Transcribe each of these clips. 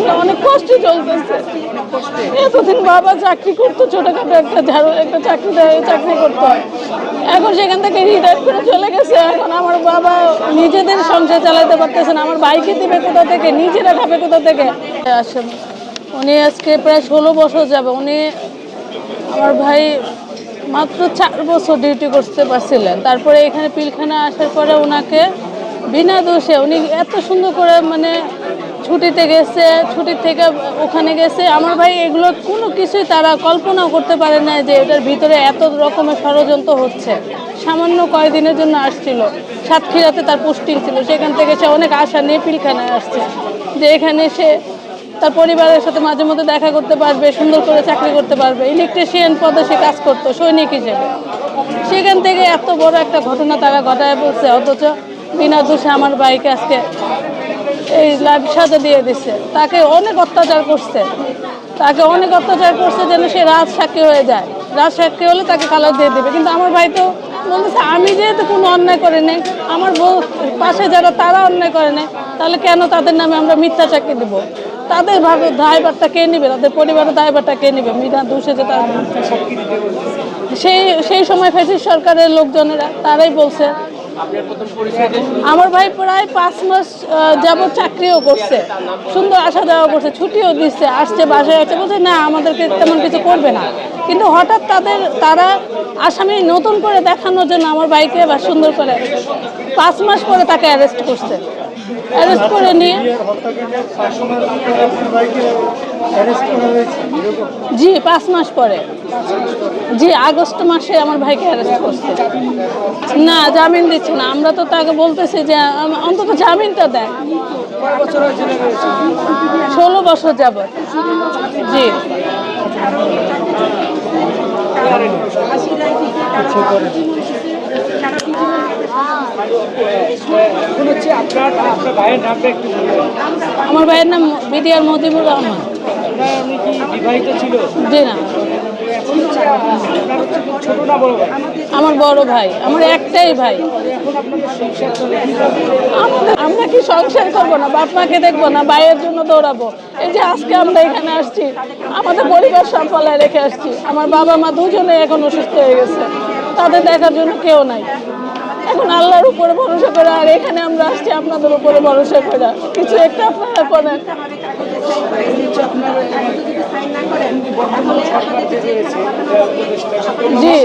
জীবনটা অনেক কষ্টে চলতেছে। এতদিন বাবা চাকরি করতো, ছোটখাটো একটা ঝাড়ু, একটা চাকরি চাকরি করতো। এখন সেখান থেকে রিটায়ার করে চলে গেছে। এখন আমার বাবা নিজেদের সংসার চালাতে পারতেছে না, আমার ভাইকে দিবে কোথা থেকে, নিজেরা খাবে কোথা থেকে? আসেন, উনি আজকে প্রায় ষোলো বছর যাবে উনি আমার ভাই মাত্র চার বছর ডিউটি করতে পারছিলেন। তারপরে এখানে পিলখানা আসার পরে ওনাকে বিনা দোষে, উনি এত সুন্দর করে মানে ছুটিতে গেছে ছুটির থেকে ওখানে গেছে। আমার ভাই এগুলো কোনো কিছুই তারা কল্পনাও করতে পারে না যে এটার ভিতরে এত রকমের ষড়যন্ত্র হচ্ছে। সামান্য কয়েকদিনের জন্য আসছিল। সাতক্ষীরাতে তার পোস্টিং ছিল। সেখান থেকে সে অনেক আশা নিয়ে পিলখানায় আসছে যে এখানে সে তার পরিবারের সাথে মাঝে মধ্যে দেখা করতে পারবে, সুন্দর করে চাকরি করতে পারবে। ইলেকট্রিশিয়ান পদে সে কাজ করতো, সৈনিক হিসেবে। সেখান থেকে এত বড় একটা ঘটনা তারা ঘটায় বলছে। অথচ বিনা দোষে আমার ভাইকে আজকে এই লাইফ সাজা দিয়ে দিচ্ছে তাকে অনেক অত্যাচার করছে। তাকে অনেক অত্যাচার করছে যেন সে রাজ সাক্ষী হয়ে যায়। রাজ সাক্ষী হলে তাকে কালার দিয়ে দিবে। কিন্তু আমার ভাই তো বলতেছে, আমি যেহেতু কোনো অন্যায় করে নেই, আমার বউ পাশে যারা তারা অন্যায় করে নেই, তাহলে কেন তাদের নামে আমরা মিথ্যা চাকরি দেবো? তাদের ভাবে দায়ভারটা কে নেবে? তাদের পরিবারের দায়ভারটা কে নিবে? বিনা দোষে যে তার সেই সেই সময় ফেসিস সরকারের লোকজনেরা তারাই বলছে আমার ভাই প্রায় পাঁচ মাস যাবত চাকরিও করছে। সুন্দর আসা যাওয়া করছে, ছুটিও দিচ্ছে, আসছে, বাসায় আছে। বলছে, না, আমাদেরকে তেমন কিছু করবে না। কিন্তু হঠাৎ তাদের, তারা আসামি নতুন করে দেখানোর জন্য আমার ভাইকে বা সুন্দর করে পাঁচ মাস পরে তাকে অ্যারেস্ট করছে। অ্যারেস্ট করে নিয়ে জি, পাঁচ মাস পরে। জি, আগস্ট মাসে আমার ভাইকে অ্যারেস্ট করছে। না জামিন দিচ্ছে না। আমরা তো তাকে বলতেছি যে অন্তত জামিনটা দেয়। ষোলো বছর যাব জি। আমার ভাইয়ের নাম বিডিআর মজিবুর রহমান। জি না। আমার বড় ভাই, আমার একটাই ভাই। আমরা কি সংসার করব না? বাপ মাকে দেখব না? ভাইয়ের জন্য দৌড়াবো? এই যে আজকে আমরা এখানে আসছি, আমাদের পরিবার সব পালায় রেখে আসছি। আমার বাবা মা দুজনে এখন অসুস্থ হয়ে গেছে। তাদের দেখার জন্য কেউ নাই। এখন আল্লাহর উপরে ভরসা করে, আর এখানে আমরা আসছি আপনাদের উপরে ভরসা করে। কিছু একটা আপনারা করেন। জি।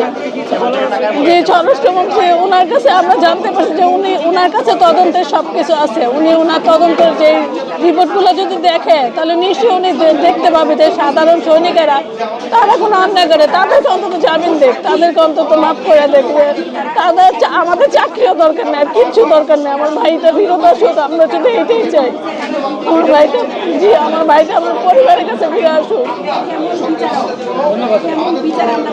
জি, স্বরাষ্ট্রমন্ত্রী ওনার কাছে আমরা জানতে পারছি যে উনি ওনার কাছে তদন্তের সব কিছু আছে। উনি ওনার তদন্তের যে রিপোর্টগুলো যদি দেখে, তাহলে নিশ্চয়ই উনি দেখতে পাবে যে সাধারণ সৈনিকেরা, তারা কোনো অন্যায় করে। তাদেরকে অন্তত জামিন দেখ তাদেরকে অন্তত মাফ করে দেখবে তাদের আমাদের চাকরিও দরকার নেই, কিচ্ছু দরকার নেই। আমার ভাইটা ফিরত আসুক আমরা শুধু এইটাই চাই। আমার ভাইটা, জি, আমার ভাইটা আমার পরিবারের কাছে ফিরে আসুক। ধন্যবাদ।